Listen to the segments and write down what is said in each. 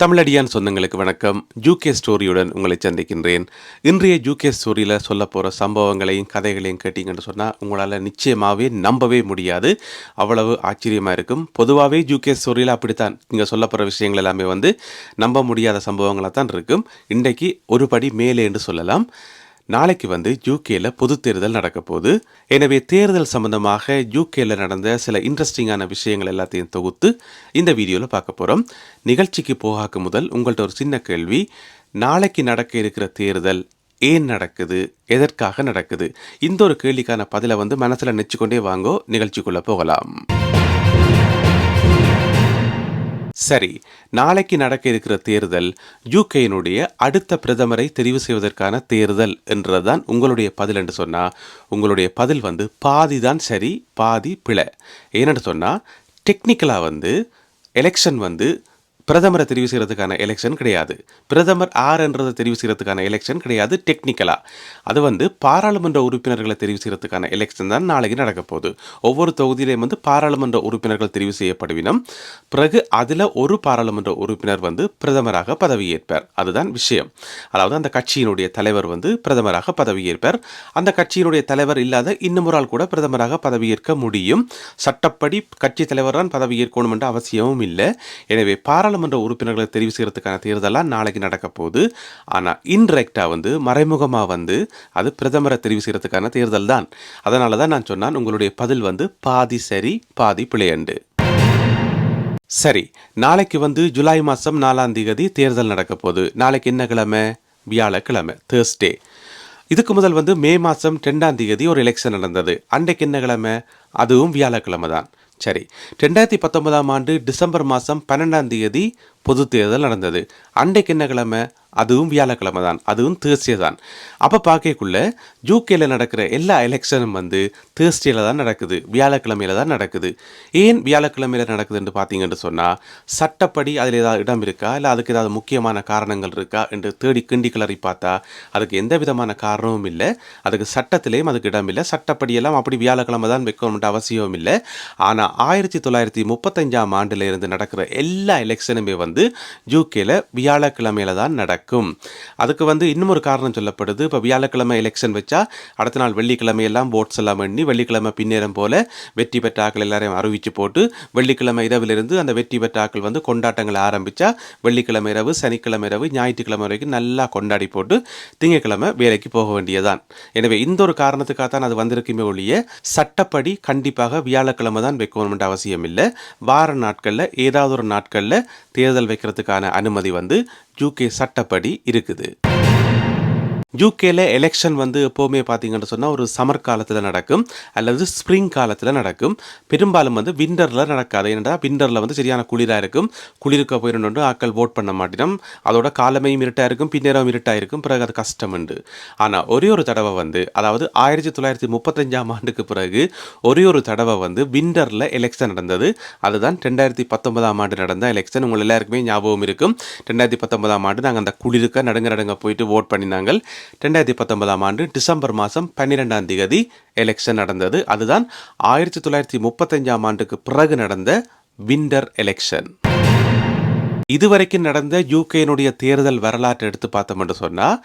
தமிழடியான் சொந்தங்களுக்கு வணக்கம். ஜூகே ஸ்டோரியுடன் உங்களை சந்திக்கின்றேன். இன்றைய ஜூகே ஸ்டோரியில் சொல்ல போகிற சம்பவங்களையும் கதைகளையும் கேட்டிங்கன்னு சொன்னால் உங்களால் நிச்சயமாகவே நம்பவே முடியாது. அவ்வளவு ஆச்சரியமாக இருக்கும். பொதுவாகவே ஜூகே ஸ்டோரியில் அப்படித்தான். நீங்கள் சொல்ல போகிற விஷயங்கள் எல்லாமே வந்து நம்ப முடியாத சம்பவங்களாக தான் இருக்கும். இன்றைக்கு ஒரு படி மேலே என்று சொல்லலாம். நாளைக்கு வந்து யூகேல பொது தேர்தல் நடக்க போகுது. எனவே தேர்தல் சம்பந்தமாக யூகேல நடந்த சில இன்ட்ரெஸ்டிங்கான விஷயங்கள் எல்லாத்தையும் தொகுத்து இந்த வீடியோவில் பார்க்க போகிறோம் நிகழ்ச்சிக்கு போகாக்கு முதல் உங்கள்கிட்ட ஒரு சின்ன கேள்வி. நாளைக்கு நடக்க இருக்கிற தேர்தல் ஏன் நடக்குது? எதற்காக நடக்குது? இந்த ஒரு கேள்விக்கான பதிலை வந்து மனசில் நெச்சுக்கொண்டே வாங்கோ. நிகழ்ச்சிக்குள்ளே போகலாம். சரி நாளைக்கு நடக்க இருக்கிற தேர்தல் யூகேயினுடைய அடுத்த பிரதமரை தெரிவு செய்வதற்கான தேர்தல் என்றதுதான் உங்களுடைய பதில் என்று சொன்னால் உங்களுடைய பதில் வந்து பாதி தான் சரி பாதி பிழை. ஏன்னு சொன்னால் டெக்னிக்கலாக வந்து எலெக்ஷன் வந்து பிரதமரை தெரிவு செய்கிறதுக்கான எலெக்ஷன் கிடையாது. பிரதமர் ஆறுன்றதை தெரிவு செய்கிறதுக்கான எலெக்ஷன் கிடையாது டெக்னிக்கலாக அது வந்து பாராளுமன்ற உறுப்பினர்களை தெரிவு செய்கிறதுக்கான எலெக்ஷன் தான் நாளைக்கு நடக்க போகுது. ஒவ்வொரு தொகுதியிலையும் வந்து பாராளுமன்ற உறுப்பினர்கள் தெரிவு செய்யப்படுவினும் பிறகு அதில் ஒரு பாராளுமன்ற உறுப்பினர் வந்து பிரதமராக பதவியேற்பார். அதுதான் விஷயம். அதாவது அந்த கட்சியினுடைய தலைவர் வந்து பிரதமராக பதவியேற்பார். அந்த கட்சியினுடைய தலைவர் இல்லாத இன்னும் ஒரு ஆள் கூட பிரதமராக பதவியேற்க முடியும். சட்டப்படி கட்சி தலைவர் தான் பதவியேற்கணும் என்ற அவசியமும் இல்லை. எனவே பாராளுமன்ற உறுப்பினர்களை தெரிவு செய்யறதுக்கான தேர்தலாம் நாளைக்கு நடக்க போகுது. ஆனால் இன்டெரக்டாக வந்து மறைமுகமாக வந்து அது பிரதமரை தெரிவு செய்யறதுக்கான தேர்தல் தான். அதனால தான் நான் சொன்னான் உங்களுடைய பதில் வந்து பாதி சரி பாதி பிழையண்டு. சரி நாளைக்கு வந்து ஜூலை மாதம் நாலாம் தேதி தேர்தல் நடக்க போகுது. நாளைக்கு என்ன கிழமை? வியாழக்கிழமை தேர்ஸ்டே இதுக்கு முதல் வந்து மே மாதம் ரெண்டாம் தேதி ஒரு எலெக்ஷன் நடந்தது. அன்றைக்கு என்ன கிழமை? அதுவும் வியாழக்கிழமை தான். சரி. ரெண்டாயிரத்தி பத்தொன்பதாம் ஆண்டு டிசம்பர் மாதம் பன்னெண்டாம் தேதி பொது தேர்தல் நடந்தது. அன்றைக்கு என்ன கிழமை? அதுவும் வியாழக்கிழமை தான் அதுவும் தேர்ஸ்டே தான் அப்போ பார்க்கக்குள்ள யூகேல நடக்கிற எல்லா எலெக்ஷனும் வந்து தேர்ஸ்டேல தான் நடக்குது வியாழக்கிழமையில தான் நடக்குது. ஏன் வியாழக்கிழமையில நடக்குதுன்னு பார்த்தீங்கன்னு சொன்னால் சட்டப்படி அதில் ஏதாவது இடம் இருக்கா? இல்லை அதுக்கு ஏதாவது முக்கியமான காரணங்கள் இருக்கா? என்று தேடி கிண்டி கிளறி பார்த்தா அதுக்கு எந்த விதமான காரணமும் இல்லை. அதுக்கு சட்டத்திலேயும் அதுக்கு இடம் இல்லை. சட்டப்படியெல்லாம் அப்படி வியாழக்கிழமை தான் வைக்கணும்ன்ற அவசியமும் இல்லை. ஆனால் ஆயிரத்தி தொள்ளாயிரத்தி முப்பத்தஞ்சாம் ஆண்டுல இருந்து நடக்கிற எல்லா எலெக்ஷனுமே வந்து யூகேல வியாழக்கிழமையில தான் நடக்கும் அதுக்கு வந்து இன்னும் ஒரு காரணம் சொல்லப்படுது. இப்போ வியாழக்கிழமை எலெக்ஷன் வச்சா அடுத்த நாள் வெள்ளிக்கிழமை எல்லாம் ஓட்ஸ் எல்லாம் எண்ணி வெள்ளிக்கிழமை பின்னேறம் போல வெற்றி பெற்ற ஆக்கள் எல்லாரையும் அறிவிச்சு போட்டு வெள்ளிக்கிழமை இரவிலிருந்து அந்த வெற்றி பெற்ற ஆக்கள் வந்து கொண்டாட்டங்களை ஆரம்பிச்சா வெள்ளிக்கிழமை இரவு சனிக்கிழமை இரவு ஞாயிற்றுக்கிழமை வரைக்கும் நல்லா கொண்டாடி போட்டு திங்கக்கிழமை வேலைக்கு போக வேண்டியதான் எனவே இந்த ஒரு காரணத்துக்காக தான் அது வந்திருக்குமே ஒழிய சட்டப்படி கண்டிப்பாக வியாழக்கிழமை தான் வைக்கணும்ன்ற அவசியம் இல்லை. வார நாட்களில் ஏதாவது ஒரு நாட்களில் தேர்தல் வைக்கிறதுக்கான அனுமதி வந்து யூகே படி இருக்குது. யூகேல எலெக்ஷன் வந்து எப்போவுமே பார்த்தீங்கன்னு சொன்னால் ஒரு சமர் காலத்தில் நடக்கும் அல்லது ஸ்ப்ரிங் காலத்தில் நடக்கும். பெரும்பாலும் வந்து விண்டரில் நடக்காது. ஏன்னா விண்டரில் வந்து சரியான குளிராக இருக்கும். குளிர்க்க போயிடணும் ஆக்கள் ஓட் பண்ண மாட்டினோம். அதோட காலமையும் இருட்டாக இருக்கும் பின்னரும் இருட்டாக இருக்கும். பிறகு அது கஷ்டம் உண்டு. ஆனால் ஒரே ஒரு தடவை வந்து அதாவது ஆயிரத்தி தொள்ளாயிரத்தி முப்பத்தஞ்சாம் ஆண்டுக்கு பிறகு ஒரே ஒரு தடவை வந்து விண்டரில் எலெக்ஷன் நடந்தது. அதுதான் ரெண்டாயிரத்தி பத்தொன்பதாம் ஆண்டு நடந்த எலெக்ஷன் உங்கள் எல்லாருக்குமே ஞாபகம் இருக்கும். ரெண்டாயிரத்தி பத்தொன்பதாம் ஆண்டு நாங்கள் அந்த குளிருக்க நடுங்க நடுங்க போயிட்டு ஓட் பண்ணினாங்க. ரெண்டாயிரத்தி பத்தொன்பதாம் ஆண்டு டிசம்பர் மாதம் பன்னிரெண்டாம் தேதி எலெக்ஷன் நடந்தது. அதுதான் ஆயிரத்தி தொள்ளாயிரத்தி முப்பத்தஞ்சாம் ஆண்டுக்கு பிறகு நடந்த விண்டர் எலெக்ஷன் இதுவரைக்கும் நடந்த யூகேனுடைய தேர்தல் வரலாற்றை எடுத்து பார்த்தோம்னு சொன்னால்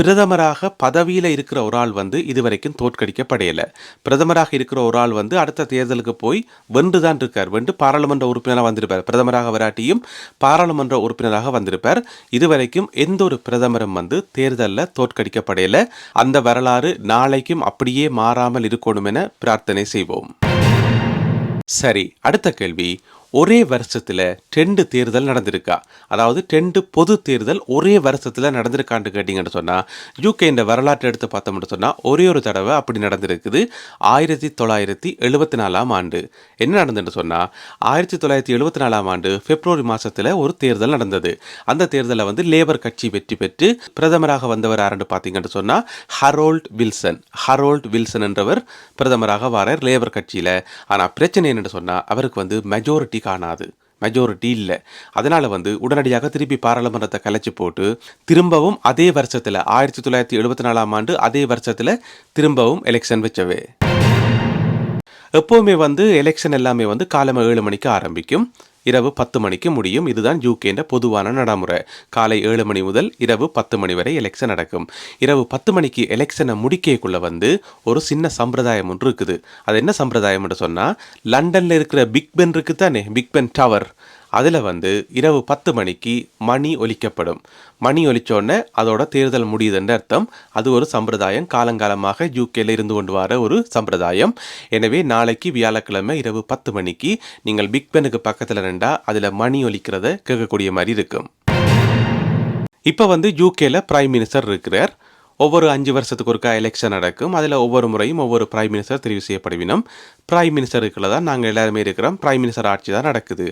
பிரதமராக பதவியில் இருக்கிற ஒரு ஆள் வந்து இதுவரைக்கும் தோற்கடிக்கப்படையலை. பிரதமராக இருக்கிற ஒரு ஆள் வந்து அடுத்த தேர்தலுக்கு போய் வென்று தான் இருக்கார். வென்று பாராளுமன்ற உறுப்பினராக வந்திருப்பார். பிரதமராக வராட்டியும் பாராளுமன்ற உறுப்பினராக வந்திருப்பார். இதுவரைக்கும் எந்த ஒரு பிரதமரும் வந்து தேர்தலில் தோற்கடிக்கப்படையலை. அந்த வரலாறு நாளைக்கும் அப்படியே மாறாமல் இருக்கணும் என பிரார்த்தனை செய்வோம். சரி அடுத்த கேள்வி. ஒரே வருஷத்தில் ரெண்டு தேர்தல் நடந்திருக்கா? அதாவது ரெண்டு பொது தேர்தல் ஒரே வருஷத்தில் நடந்திருக்கான்னு கேட்டிங்கன்னு சொன்னால் யூகே இந்த வரலாற்றை எடுத்து பார்த்தோம்னு சொன்னால் ஒரே ஒரு தடவை அப்படி நடந்திருக்குது. ஆயிரத்தி தொள்ளாயிரத்தி எழுபத்தி நாலாம் ஆண்டு. என்ன நடந்துன்னு சொன்னால் ஆயிரத்தி தொள்ளாயிரத்தி எழுபத்தி நாலாம் ஆண்டு பிப்ரவரி மாதத்தில் ஒரு தேர்தல் நடந்தது. அந்த தேர்தலில் வந்து லேபர் கட்சி வெற்றி பெற்று பிரதமராக வந்தவர் யாருன்னு பார்த்தீங்கன்னு சொன்னால் ஹரோல்ட் வில்சன். ஹரோல்ட் வில்சன் என்றவர் பிரதமராக வாரார் லேபர் கட்சியில். ஆனால் பிரச்சனை என்னென்னு சொன்னால் அவருக்கு வந்து மெஜாரிட்டி காணாது. மெஜாரிட்டி இல்லை. அதனால் வந்து உடனடியாக திருப்பி பாராளுமன்றத்தை கலைச்சி போட்டு திரும்பவும் அதே வருஷத்தில் ஆயிரத்தி தொள்ளாயிரத்தி எழுபத்தி நாலாம் ஆண்டு அதே வருஷத்தில் திரும்பவும் எலெக்ஷன் வச்சவே. எப்போவுமே வந்து எலெக்ஷன் எல்லாமே வந்து காலமாக ஏழு மணிக்கு ஆரம்பிக்கும். இரவு பத்து மணிக்கு முடியும். இதுதான் யூகேண்ட பொதுவான நடைமுறை. காலை ஏழு மணி முதல் இரவு பத்து மணி வரை எலெக்ஷன் நடக்கும். இரவு பத்து மணிக்கு எலெக்ஷனை முடிக்கக்குள்ள வந்து ஒரு சின்ன சம்பிரதாயம் ஒன்று இருக்குது. அது என்ன சம்பிரதாயம்னு சொன்னால் லண்டனில் இருக்கிற பிக் பென் இருக்குது தானே பிக் பென் டவர். அதில் வந்து இரவு பத்து மணிக்கு மணி ஒலிக்கப்படும். மணி ஒலிச்சோடனே அதோட தேர்தல் முடியுதுன்ற அர்த்தம். அது ஒரு சம்பிரதாயம். காலங்காலமாக யூகேல இருந்து கொண்டு வர ஒரு சம்பிரதாயம். எனவே நாளைக்கு வியாழக்கிழமை இரவு பத்து மணிக்கு நீங்கள் பிக் பெனுக்கு பக்கத்தில் நின்றா அதில் மணி ஒலிக்கிறத கேட்கக்கூடிய மாதிரி இருக்கும். இப்போ வந்து யூகேல பிரைம் மினிஸ்டர் இருக்கிறார். ஒவ்வொரு அஞ்சு வருஷத்துக்கு ஒருக்கா எலெக்ஷன் நடக்கும். அதில் ஒவ்வொரு முறையும் ஒவ்வொரு பிரைம் மினிஸ்டர் தெரிவு செய்யப்படுவினோம். பிரைம் மினிஸ்டருக்குள்ள தான் நாங்கள் எல்லாருமே இருக்கிறோம். பிரைம் மினிஸ்டர் ஆட்சி தான் நடக்குது.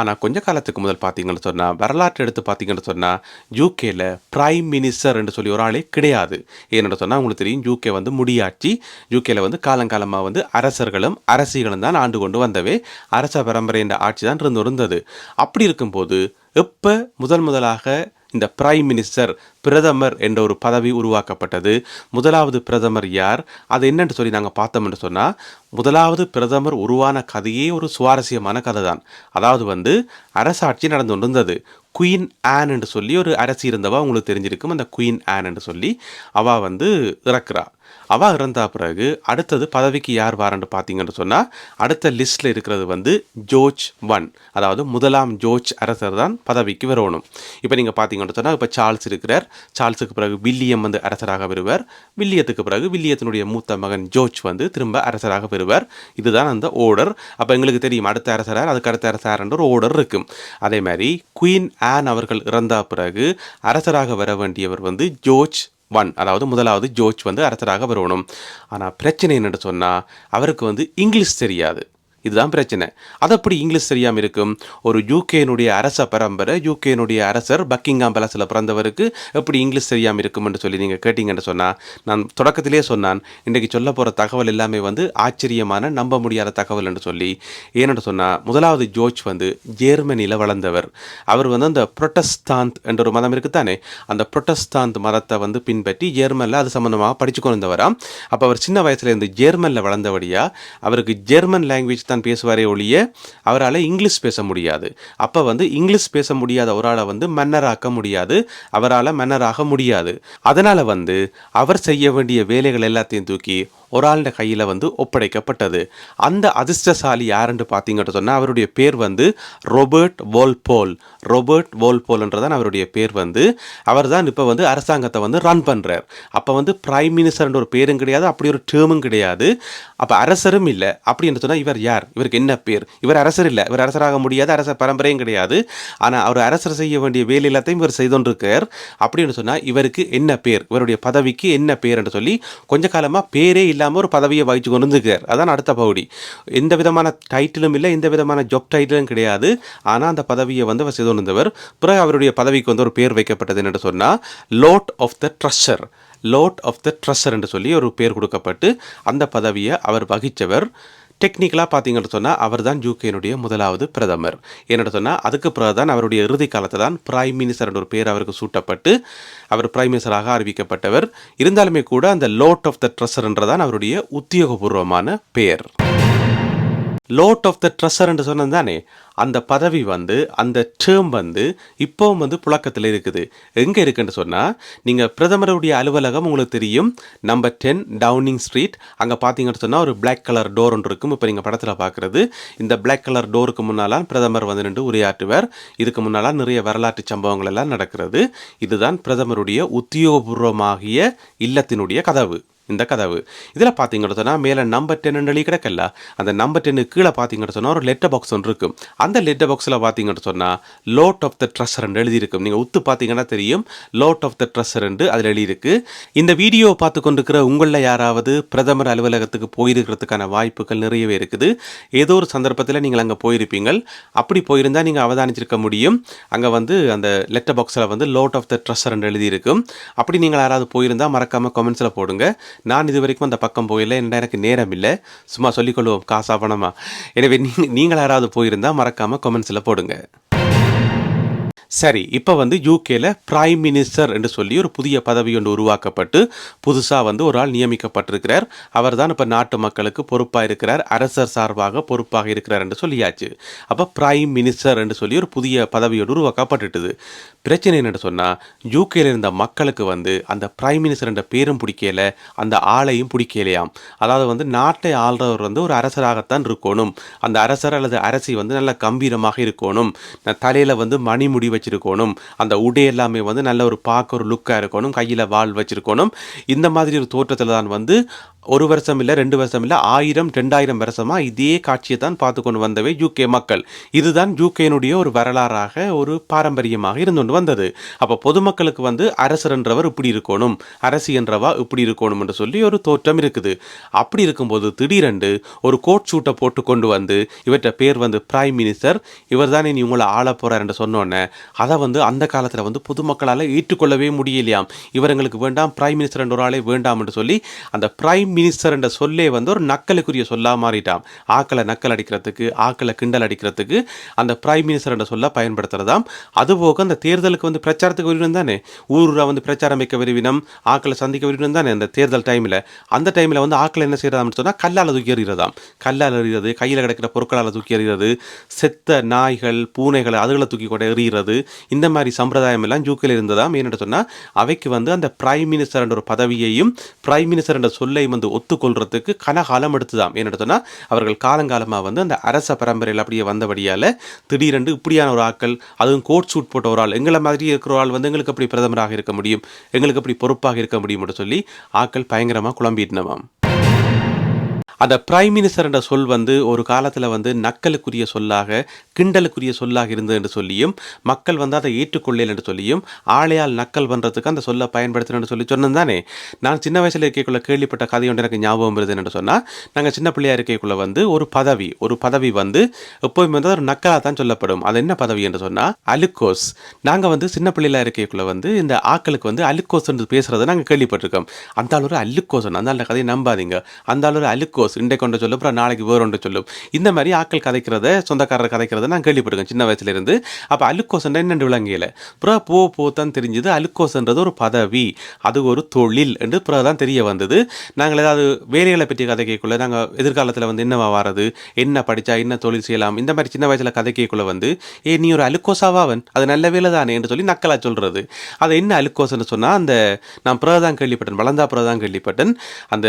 ஆனால் கொஞ்ச காலத்துக்கு முதல் பார்த்தீங்கன்னு சொன்னால் வரலாற்று எடுத்து பார்த்தீங்கன்னு சொன்னால் யூகேல பிரைம் மினிஸ்டர் என்று சொல்லி ஒரு ஆளே கிடையாது. ஏன்னு சொன்னால் உங்களுக்கு தெரியும் யூகே வந்து முடியாட்சி. யூகேல வந்து காலங்காலமாக வந்து அரசர்களும் அரசிகளும் தான் ஆண்டு கொண்டு வந்தவே. அரச பரம்பரை என்ற ஆட்சி தான் இருந்து இருந்தது அப்படி இருக்கும்போது எப்போ முதல் முதலாக இந்த பிரைம் மினிஸ்டர் பிரதமர் என்ற ஒரு பதவி உருவாக்கப்பட்டது. முதலாவது பிரதமர் யார்? அது என்னன்னு சொல்லி நாங்கள் பார்த்தோம்னு சொன்னால் முதலாவது பிரதமர் உருவான கதையே ஒரு சுவாரஸ்யமான கதை தான் அதாவது வந்து அரசாட்சி நடந்து கொண்டிருந்தது. குயின் ஆன் என்று சொல்லி ஒரு அரசி இருந்தவா உங்களுக்கு தெரிஞ்சிருக்கும். அந்த குயின் ஆன் என்று சொல்லி அவள் வந்து இறக்குறா. அவள் இறந்தா பிறகு அடுத்தது பதவிக்கு யார் வாரன்னு பார்த்தீங்கன்னு சொன்னால் அடுத்த லிஸ்ட்டில் இருக்கிறது வந்து ஜோர்ஜ் ஒன். அதாவது முதலாம் ஜோர்ஜ் அரசர் தான் பதவிக்கு வரணும். இப்போ நீங்கள் பார்த்தீங்கன்னு சொன்னால் இப்போ சார்ல்ஸ் இருக்கிறார். சார்ல்ஸுக்கு பிறகு வில்லியம் வந்து அரசராக வருவார். வில்லியத்துக்கு பிறகு வில்லியத்தினுடைய மூத்த மகன் ஜோர்ஜ் வந்து திரும்ப அரசராக பெறுவார் இதுதான் அந்த ஓர்டர் அப்போ எங்களுக்கு தெரியும் அடுத்த அரசரார் அதுக்கு அடுத்த அரசரார் ஒரு ஓர்டர் இருக்கும். அதே மாதிரி குயின் ஆன் அவர்கள் இறந்த பிறகு அரசராக வர வேண்டியவர் வந்து ஜோர்ஜ் ஒன் அதாவது முதலாவது ஜோர்ஜ் வந்து அரசராக வரணும் ஆனால் பிரச்சனை என்னென்னு சொன்னால் அவருக்கு வந்து இங்கிலீஷ் தெரியாது. இதுதான் பிரச்சனை. அது அப்படி இங்கிலீஷ் தெரியாமல் இருக்கும். ஒரு யூகேனுடைய அரச பரம்பரை யூகேனுடைய அரசர் பக்கிங்காம் பேலஸில் பிறந்தவருக்கு எப்படி இங்கிலீஷ் தெரியாமல் இருக்கும்னு சொல்லி நீங்கள் கேட்டிங்கன்னு சொன்னால் நான் தொடக்கத்திலே சொன்னான் இன்றைக்கு சொல்ல போகிற தகவல் எல்லாமே வந்து ஆச்சரியமான நம்ப முடியாத தகவல் என்று சொல்லி. ஏன்னு சொன்னால் முதலாவது ஜோர்ஜ் வந்து ஜெர்மனியில் வளர்ந்தவர். அவர் வந்து அந்த புரொட்டஸ்தாந்த் என்ற ஒரு மதம் இருக்குதானே அந்த புரொட்டஸ்தாந்த் மதத்தை வந்து பின்பற்றி ஜெர்மனில் அது சம்மந்தமாக படித்து கொண்டு வந்தவராம் அப்போ அவர் சின்ன வயசுலேருந்து ஜேர்மனில் ஜெர்மனில் வளர்ந்தபடியா அவருக்கு ஜெர்மன் லாங்குவேஜ் தான் பேசுவாரே ஒழிய அவரால் இங்கிலீஷ் பேச முடியாது. அப்போ வந்து இங்கிலீஷ் பேச முடியாத ஒரு ஆளை வந்து மன்னராக்க முடியாது. அவரால் மன்னராக முடியாது. அதனால் வந்து அவர் செய்ய வேண்டிய வேலைகள் எல்லாத்தையும் தூக்கி ஒரு ஆளுடைய கையில் வந்து ஒப்படைக்கப்பட்டது. அந்த அதிர்ஷ்டசாலி யாருன்னு பார்த்தீங்கன்னு சொன்னால் அவருடைய பேர் வந்து ரொபர்ட் வோல்போல். ரொபர்ட் வோல்போல்ன்றதான் அவருடைய பேர் வந்து. அவர் தான் இப்போ வந்து அரசாங்கத்தை வந்து ரன் பண்ணுறார் அப்போ வந்து பிரைம் மினிஸ்டர்ன்ற ஒரு பேரும் கிடையாது அப்படி ஒரு டேர்மும் கிடையாது. அப்போ அரசரும் இல்லை. அப்படின்னு சொன்னால் இவர் யார்? இவருக்கு என்ன பேர்? இவர் அரசர் இல்லை. இவர் அரசராக முடியாது அரசர் பரம்பரையும் கிடையாது. ஆனால் அவர் அரசர் செய்ய வேண்டிய வேலை எல்லாத்தையும் இவர் செய்தோன்றிருக்கார். அப்படின்னு சொன்னால் இவருக்கு என்ன பேர்? இவருடைய பதவிக்கு என்ன பேர் என்று சொல்லி கொஞ்ச காலமாக பேரே இல்லை. இல்லாமல் ஒரு பதவியை வகிச்சு கொண்டு இருக்கார் அதான் அடுத்த பகுதி. எந்த விதமான டைட்டிலும் இல்லை எந்த விதமான ஜாப் டைட்டிலும் கிடையாது. ஆனால் அந்த பதவியை வந்து அவர் செய்து கொண்டிருந்தவர். பிறகு அவருடைய பதவிக்கு வந்து ஒரு பேர் வைக்கப்பட்டது என்று சொன்னால் load of the treasure load of the treasure என்று சொல்லி ஒரு பேர் கொடுக்கப்பட்டு அந்த பதவியை அவர் வகித்தவர். டெக்னிக்கலாக பார்த்தீங்கன்னு சொன்னால் அவர் தான் யூகேனுடைய முதலாவது பிரதமர். என்னென்னு சொன்னால் அதுக்கு பிறகு தான் அவருடைய இறுதி காலத்தை தான் பிரைம் மினிஸ்டர் என்ற ஒரு பேர் அவருக்கு சூட்டப்பட்டு அவர் பிரைம் மினிஸ்டராக அறிவிக்கப்பட்டவர். இருந்தாலுமே கூட அந்த லோட் ஆஃப் த ட்ரெஸர்ன்றதான் அவருடைய உத்தியோகபூர்வமான பெயர் லோட் ஆஃப் த ட்ரெஸர் என்று சொன்னது தானே? அந்த பதவி வந்து அந்த டேர்ம் வந்து இப்போவும் வந்து புழக்கத்தில் இருக்குது. எங்கே இருக்குன்னு சொன்னால் நீங்கள் பிரதமருடைய அலுவலகம் உங்களுக்கு தெரியும். நம்பர் டென் டவுனிங் ஸ்ட்ரீட் அங்கே பார்த்தீங்கன்னு சொன்னால் ஒரு பிளாக் கலர் டோர் ஒன்று இருக்கும். இப்போ நீங்கள் படத்தில் பார்க்குறது. இந்த பிளாக் கலர் டோருக்கு முன்னால் பிரதமர் வந்து நின்று உரையாற்றுவார். இதுக்கு முன்னால் நிறைய வரலாற்று சம்பவங்கள் எல்லாம் நடக்கிறது. இதுதான் பிரதமருடைய உத்தியோகபூர்வமாகிய இல்லத்தினுடைய கதவு. இந்த கதவு. இதில் பார்த்தீங்கன்னு சொன்னால் மேலே நம்பர் டென்னு எழுதி கிடக்கல அந்த நம்பர் டென்னு கீழே பார்த்தீங்கன்னு சொன்னால் ஒரு லெட்டர் பாக்ஸ் ஒன்று இருக்கும். அந்த லெட்டர் பாக்ஸில் பார்த்தீங்கன்னு சொன்னால் லோட் ஆஃப் த ட்ரெஸ்ஸர் எழுதியிருக்கும் நீங்கள் உத்து பார்த்தீங்கன்னா தெரியும் லோட் ஆஃப் த ட்ரெஸ்ஸர் அதில் எழுதியிருக்கு. இந்த வீடியோ பார்த்து கொண்டிருக்கிற உங்களில் யாராவது பிரதமர் அலுவலகத்துக்கு போயிருக்கிறதுக்கான வாய்ப்புகள் நிறையவே இருக்குது. ஏதோ ஒரு சந்தர்ப்பத்தில் நீங்கள் அங்கே போயிருப்பீங்கள். அப்படி போயிருந்தால் நீங்கள் அவதானிச்சிருக்க முடியும். அங்கே வந்து அந்த லெட்டர் பாக்ஸில் வந்து லோட் ஆஃப் த ட்ரெஸ்ஸர் எழுதியிருக்கும் அப்படி நீங்கள் யாராவது போயிருந்தால் மறக்காமல் கமெண்ட்ஸில் போடுங்க. நான் இது வரைக்கும் அந்த பக்கம் போயில என்ன எனக்கு நேரம் இல்லை. சும்மா சொல்லிக்கொள்வோம் காசா பணமா. எனவே நீ நீங்கள் யாராவது போயிருந்தால் மறக்காமல் கமெண்ட்ஸில் போடுங்க. சரி இப்போ வந்து யூகேல பிரைம் மினிஸ்டர் என்று சொல்லி ஒரு புதிய பதவி ஒன்று உருவாக்கப்பட்டு புதுசாக வந்து ஒரு ஆள் நியமிக்கப்பட்டிருக்கிறார். அவர் தான் இப்போ நாட்டு மக்களுக்கு பொறுப்பாக இருக்கிறார் அரசர் சார்பாக பொறுப்பாக இருக்கிறார் என்று சொல்லியாச்சு. அப்போ பிரைம் மினிஸ்டர் என்று சொல்லி ஒரு புதிய பதவியோடு உருவாக்கப்பட்டுட்டுது. பிரச்சனை என்னென்னு சொன்னால் யூகேல இருந்த மக்களுக்கு வந்து அந்த பிரைம் மினிஸ்டர் என்ற பேரும் பிடிக்கல அந்த ஆளையும் பிடிக்கலையாம். அதாவது வந்து நாட்டை ஆள்றவர் வந்து ஒரு அரசராகத்தான் இருக்கணும். அந்த அரசர் அல்லது அரசி வந்து நல்ல கம்பீரமாக இருக்கணும். தலையில் வந்து மணிமுடிவை வச்சிருக்கணும். அந்த உடை எல்லாமே வந்து நல்ல ஒரு பார்க்க ஒரு லுக்காக இருக்கணும். கையில் வால் வச்சிருக்கணும். இந்த மாதிரி ஒரு தோற்றத்தில் தான் வந்து ஒரு வருஷம் இல்லை ரெண்டு வருஷம் இல்லை ஆயிரம் ரெண்டாயிரம் வருஷமாக இதே காட்சியை தான் பார்த்து கொண்டு வந்தவை யூகே மக்கள். இதுதான் யூகேனுடைய ஒரு வரலாறாக ஒரு பாரம்பரியமாக இருந்து கொண்டு வந்தது. அப்போ பொதுமக்களுக்கு வந்து அரசர் என்றவர் இப்படி இருக்கணும் அரசி என்றவா இப்படி இருக்கணும் என்று சொல்லி ஒரு தோற்றம் இருக்குது. அப்படி இருக்கும்போது திடீரென்று ஒரு கோட் சூட்டை போட்டு கொண்டு வந்து இவற்ற பேர் வந்து பிரைம் மினிஸ்டர் இவர் தான் இனி உங்களை ஆள போகிறார் என்று சொன்னோன்னே அதை வந்து அந்த காலத்தில் வந்து பொதுமக்களால் ஏற்றுக்கொள்ளவே முடியலையாம். இவர் எங்களுக்கு வேண்டாம் பிரைம் மினிஸ்டர் என்ற ஒரு ஆளே வேண்டாம் என்று சொல்லி அந்த பிரைம் மினிஸ்டர் என்ற சொல்லே வந்து ஒரு நக்கலுக்குரிய சொல்லாக மாறிட்டாம். ஆக்களை நக்கல் அடிக்கிறதுக்கு ஆக்களை கிண்டல் அடிக்கிறதுக்கு அந்த பிரைம் மினிஸ்டர் என்ற சொல்ல பயன்படுத்துகிறதாம் அதுபோக அந்த தேர்தலுக்கு வந்து பிரச்சாரத்துக்கு விரும்பினம் தானே? ஊரூராக வந்து பிரச்சாரம் வைக்க விரும்பினம் ஆக்களை சந்திக்க விரும்பினம் தானே அந்த தேர்தல் டைமில் அந்த டைமில் வந்து ஆக்களை என்ன செய்கிறதாம்னு சொன்னால் கல்லால் தூக்கி எறிகிறதாம். கல்லால் எறிகிறது கையில் கிடக்கிற பொருட்களால் தூக்கி எறிகிறது செத்த நாய்கள் பூனைகளை அதுகளை தூக்கி கொண்டு எறிகிறது. இந்த மாதிரி சம்பிரதாயம் எல்லாம் ஜூக்கில் இருந்ததாம். ஏன்னு சொன்னால் அவைக்கு வந்து அந்த பிரைம் மினிஸ்டர் என்ற ஒரு பதவியையும் பிரைம் மினிஸ்டர் என்ற சொல்லையும் வந்து ஒத்துக்கொள்றதுக்கு கனகாலம் எடுத்துதான் ஏன்னு சொன்னால் அவர்கள் காலங்காலமாக வந்து அந்த அரச பரம்பரையில் அப்படியே வந்தபடியால் திடீரென்று இப்படியான ஒரு ஆட்கள் அதுவும் கோட் சூட் போட்ட ஒரு ஆள் எங்களை மாதிரி இருக்கிற ஒரு ஆள் வந்து எங்களுக்கு அப்படி பிரதமராக இருக்க முடியும்? எங்களுக்கு அப்படி பொறுப்பாக இருக்க முடியும்னு சொல்லி ஆட்கள் பயங்கரமாக குழம்பிட்டினவாம் அந்த பிரைம் மினிஸ்டர் என்ற சொல் வந்து ஒரு காலத்தில் வந்து நக்கலுக்குரிய சொல்லாக கிண்டலுக்குரிய சொல்லாக இருந்தது என்று சொல்லியும் மக்கள் வந்து அதை ஏற்றுக்கொள்ளல் என்று சொல்லியும் ஆளையால் நக்கல் பண்ணுறதுக்கு அந்த சொல்லை பயன்படுத்தணும்னு சொல்லி சொன்னதானே நான் சின்ன வயசில் இருக்கைக்குள்ள கேள்விப்பட்ட கதை ஒன்று எனக்கு ஞாபகம் வருது என்று சொன்னால் நாங்கள் சின்ன பிள்ளையா இருக்கைக்குள்ள வந்து ஒரு பதவி ஒரு பதவி வந்து எப்போயுமே வந்து ஒரு நக்கலாக தான் சொல்லப்படும். அது என்ன பதவி என்று சொன்னால் அலுக்கோஸ். நாங்கள் வந்து சின்ன பிள்ளையில இருக்கைக்குள்ள வந்து இந்த ஆக்களுக்கு வந்து அலுக்கோஸ் என்று பேசுறதை நாங்கள் கேள்விப்பட்டிருக்கோம். அந்த ஒரு அலுக்கோசன் அந்த கதையை நம்பாதீங்க. அந்த ஆள் ஒரு அலுக்கோஸ். இன்றைக்கு ஒன்று சொல்லும் அப்புறம் நாளைக்கு வேறு ஒன்று சொல்லும். இந்த மாதிரி ஆக்கள் கதைக்கிறத சொந்தக்காரர் கதைக்கிறத நான் கேள்விப்பட்டிருக்கேன் சின்ன வயசுலேருந்து. அப்போ அலுக்கோசன் என்னென்று விளங்கியல? அப்புறம் போ போ தான் தெரிஞ்சது. அலுக்கோசன்றது ஒரு பதவி. அது ஒரு தொழில் என்று பிறகு தான் தெரிய வந்தது. நாங்கள் ஏதாவது வேலைகளை பற்றி கதை கேட்குள்ள நாங்கள் எதிர்காலத்தில் வந்து என்னவா வாரது? என்ன படித்தா என்ன தொழில் செய்யலாம்? இந்த மாதிரி சின்ன வயசில் கதை கேட்குள்ள வந்து ஏ நீ ஒரு அலுக்கோசாவாவன் அது நல்ல வேலை தானே என்று சொல்லி நக்கலாக சொல்கிறது அது என்ன அலுக்கோசன்னு சொன்னால் அந்த நான் பிறகு தான் கேள்விப்பட்டேன் வளர்ந்தா பிறகு தான் கேள்விப்பட்டேன். அந்த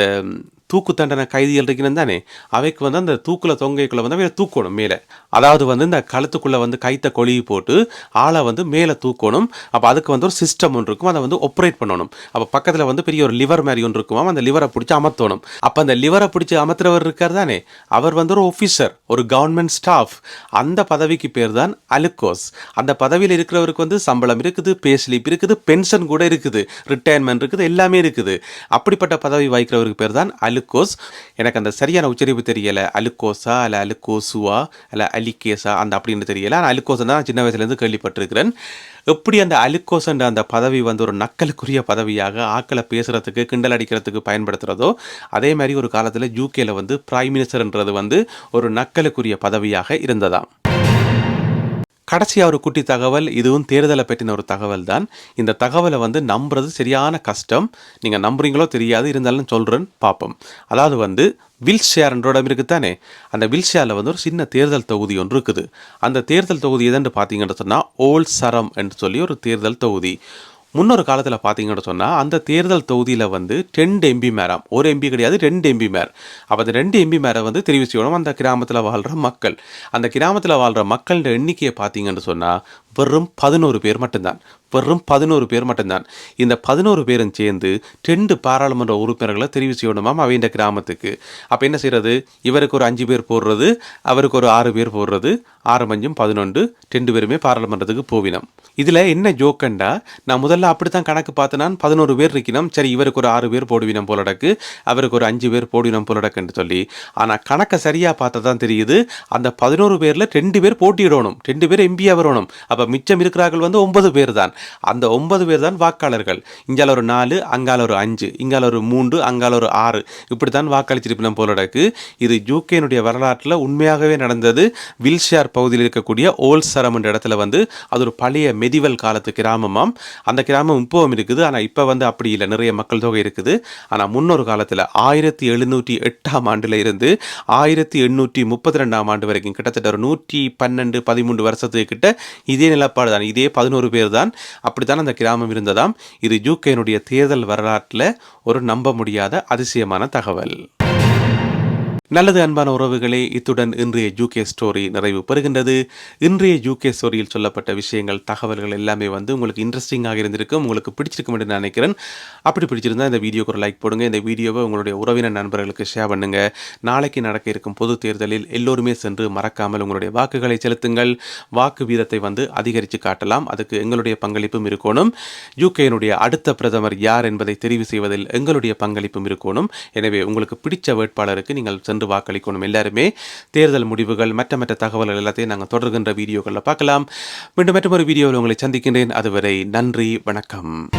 தூக்கு தண்டனை கைதிகள் இருக்கணும் தானே? அவைக்கு வந்து அந்த தூக்கில் தொங்கைக்குள்ளே வந்து அவையை தூக்கணும் மேலே. அதாவது வந்து இந்த கழுத்துக்குள்ளே வந்து கைத்தை கொழுவி போட்டு ஆளை வந்து மேலே தூக்கணும். அப்போ அதுக்கு வந்து ஒரு சிஸ்டம் ஒன்று இருக்கும். அதை வந்து ஆப்ரேட் பண்ணணும். அப்போ பக்கத்தில் வந்து பெரிய ஒரு லிவர் மாதிரி ஒன்று இருக்குமா. அந்த லிவரை பிடிச்சி அமர்த்தணும். அப்போ அந்த லிவரை பிடிச்சி அமர்த்துறவர் இருக்கார் தானே? அவர் வந்து ஒரு ஆஃபீஸர் ஒரு கவர்மெண்ட் ஸ்டாஃப் அந்த பதவிக்கு பேர் தான் அலுக்கோஸ் அந்த பதவியில் இருக்கிறவருக்கு வந்து சம்பளம் இருக்குது பேஸ்லிப் இருக்குது பென்ஷன் கூட இருக்குது ரிட்டையர்மெண்ட் இருக்குது எல்லாமே இருக்குது. அப்படிப்பட்ட பதவி வகிக்கிறவருக்கு பேர் தான் அலுக்கோஸ் எனக்கு அந்த சரியான உச்சரிப்பு தெரியலை. அலுக்கோஸா அல்ல அலுக்கோசுவா அல்ல அலிகேஸா அந்த அப்படின்னு தெரியல. ஆனால் அலுக்கோசன் தான் சின்ன வயசுலேருந்து கேள்விப்பட்டிருக்கிறேன். எப்படி அந்த அலுக்கோசன்ற அந்த பதவி வந்து ஒரு நக்கலுக்குரிய பதவியாக ஆக்களை பேசுறதுக்கு கிண்டல் அடிக்கிறதுக்கு பயன்படுத்துகிறதோ அதே மாதிரி ஒரு காலத்தில் யூகேல வந்து பிரைம் மினிஸ்டர்ன்றது வந்து ஒரு நக்கலுக்குரிய பதவியாக இருந்ததாம். கடைசியாக ஒரு குட்டி தகவல் இதுவும் தேர்தலை பற்றின ஒரு தகவல் தான் இந்த தகவலை வந்து நம்புறது சரியான கஷ்டம். நீங்கள் நம்புறீங்களோ தெரியாது இருந்தாலும் சொல்கிறேன்னு பார்ப்போம். அதாவது வந்து வில்ஷேர்ன்ற இடம் இருக்குது தானே அந்த வில்ஷேரில் வந்து ஒரு சின்ன தேர்தல் தொகுதி ஒன்று இருக்குது. அந்த தேர்தல் தொகுதி எதுன்னு பார்த்தீங்கன்னு சொன்னால் ஓல்ட் சரம் என்று சொல்லி ஒரு தேர்தல் தொகுதி. முன்னொரு காலத்தில் பார்த்தீங்கன்னு சொன்னால் அந்த தேர்தல் தொகுதியில் வந்து ரெண்டு எம்பி மேராம். ஒரு எம்பி கிடையாது ரெண்டு எம்பி மேர். அப்போ அந்த ரெண்டு எம்பி மேரை வந்து தெரிவு செய்யணும். அந்த கிராமத்தில் வாழ்கிற மக்கள். அந்த கிராமத்தில் வாழ்கிற மக்களோட எண்ணிக்கையை பார்த்தீங்கன்னு சொன்னால் வெறும் பதினோரு பேர் மட்டும்தான். வெறும் பதினோரு பேர் மட்டும்தான். இந்த பதினோரு பேரும் சேர்ந்து ரெண்டு பாராளுமன்ற உறுப்பினர்களை தெரிவு செய்யணுமாம் அவையின் கிராமத்துக்கு? அப்போ என்ன செய்கிறது இவருக்கு ஒரு அஞ்சு பேர் போடுறது அவருக்கு ஒரு ஆறு பேர் போடுறது ஆறு மஞ்சும் பதினொன்று ரெண்டு பேருமே பாராளுமன்றத்துக்கு போவினோம். இதில் என்ன ஜோக்கண்டா நான் முதல்ல அப்படி தான் கணக்கு பார்த்தனான் பதினோரு பேர் இருக்கணும் சரி இவருக்கு ஒரு ஆறு பேர் போடுவினம் போலடக்கு அவருக்கு ஒரு அஞ்சு பேர் போடுவினம் போலடக்குன்னு சொல்லி. ஆனால் கணக்கை சரியாக பார்த்தா தான் தெரியுது அந்த பதினோரு பேரில் ரெண்டு பேர் போட்டியிடணும் ரெண்டு பேர் எம்பியாக வரணும். அப்போ அப்போ மிச்சம் இருக்கிறார்கள் வந்து ஒன்பது பேர் தான் அந்த ஒன்பது பேர் தான் வாக்காளர்கள். இங்கால ஒரு நாலு அங்கால ஒரு அஞ்சு இங்கால ஒரு மூன்று அங்கால ஒரு ஆறு. இப்படி தான் வாக்களிச்சிருப்பினம் போலடக்கு இது யூகேனுடைய வரலாற்றில் உண்மையாகவே நடந்தது. வில்ஷியார் பகுதியில் இருக்கக்கூடிய ஓல்சரம் என்ற இடத்துல வந்து அது ஒரு பழைய மெதிவல் காலத்து கிராமமாம். அந்த கிராமம் இப்போவும் இருக்குது. ஆனால் இப்போ வந்து அப்படி இல்லை. நிறைய மக்கள் தொகை இருக்குது. ஆனால் முன்னொரு காலத்தில் ஆயிரத்தி எழுநூற்றி எட்டாம் ஆண்டில் இருந்து ஆயிரத்தி எண்ணூற்றி முப்பத்தி ரெண்டாம் ஆண்டு வரைக்கும் கிட்டத்தட்ட ஒரு நூற்றி பன்னெண்டு பதிமூன்று வருஷத்துக்கு கிட்ட இதே நிலப்பாடு தான் இதே பதினோரு பேர் தான் அப்படித்தான் அந்த கிராமம் இருந்ததாம். இது யூகேனுடைய தேர்தல் வரலாற்றில் ஒரு நம்ப முடியாத அதிசயமான தகவல். நல்லது அன்பான உறவுகளே இத்துடன் இன்றைய ஜூகே ஸ்டோரி நிறைவு பெறுகின்றது. இன்றைய ஜூகே ஸ்டோரியில் சொல்லப்பட்ட விஷயங்கள் தகவல்கள் எல்லாமே வந்து உங்களுக்கு இன்ட்ரெஸ்டிங்காக இருந்திருக்கும் உங்களுக்கு பிடிச்சிருக்கும் என்று நான் நினைக்கிறேன். அப்படி பிடிச்சிருந்தா இந்த வீடியோக்கு ஒரு லைக் போடுங்க இந்த வீடியோவை உங்களுடைய உறவினர் நண்பர்களுக்கு ஷேர் பண்ணுங்க. நாளைக்கு நடக்க இருக்கும் பொது தேர்தலில் எல்லோருமே சென்று மறக்காமல் உங்களுடைய வாக்குகளை செலுத்துங்கள். வாக்கு வீதத்தை வந்து அதிகரித்து காட்டலாம். அதுக்கு எங்களுடைய பங்களிப்பும் இருக்கணும். யூகேனுடைய அடுத்த பிரதமர் யார் என்பதை தெரிவு செய்வதில் எங்களுடைய பங்களிப்பும் இருக்கணும். எனவே உங்களுக்கு பிடிச்ச வேட்பாளருக்கு நீங்கள் சென்று வாக்களிக்கணும். எல்லாருமே தேர்தல் முடிவுகள் மற்ற மற்ற தகவல்கள் எல்லாத்தையும் நாங்கள் தொடர்கின்ற வீடியோக்களில் பார்க்கலாம். மீண்டும் மற்றொரு வீடியோவில் உங்களை சந்திக்கின்றேன். அதுவரை நன்றி வணக்கம்.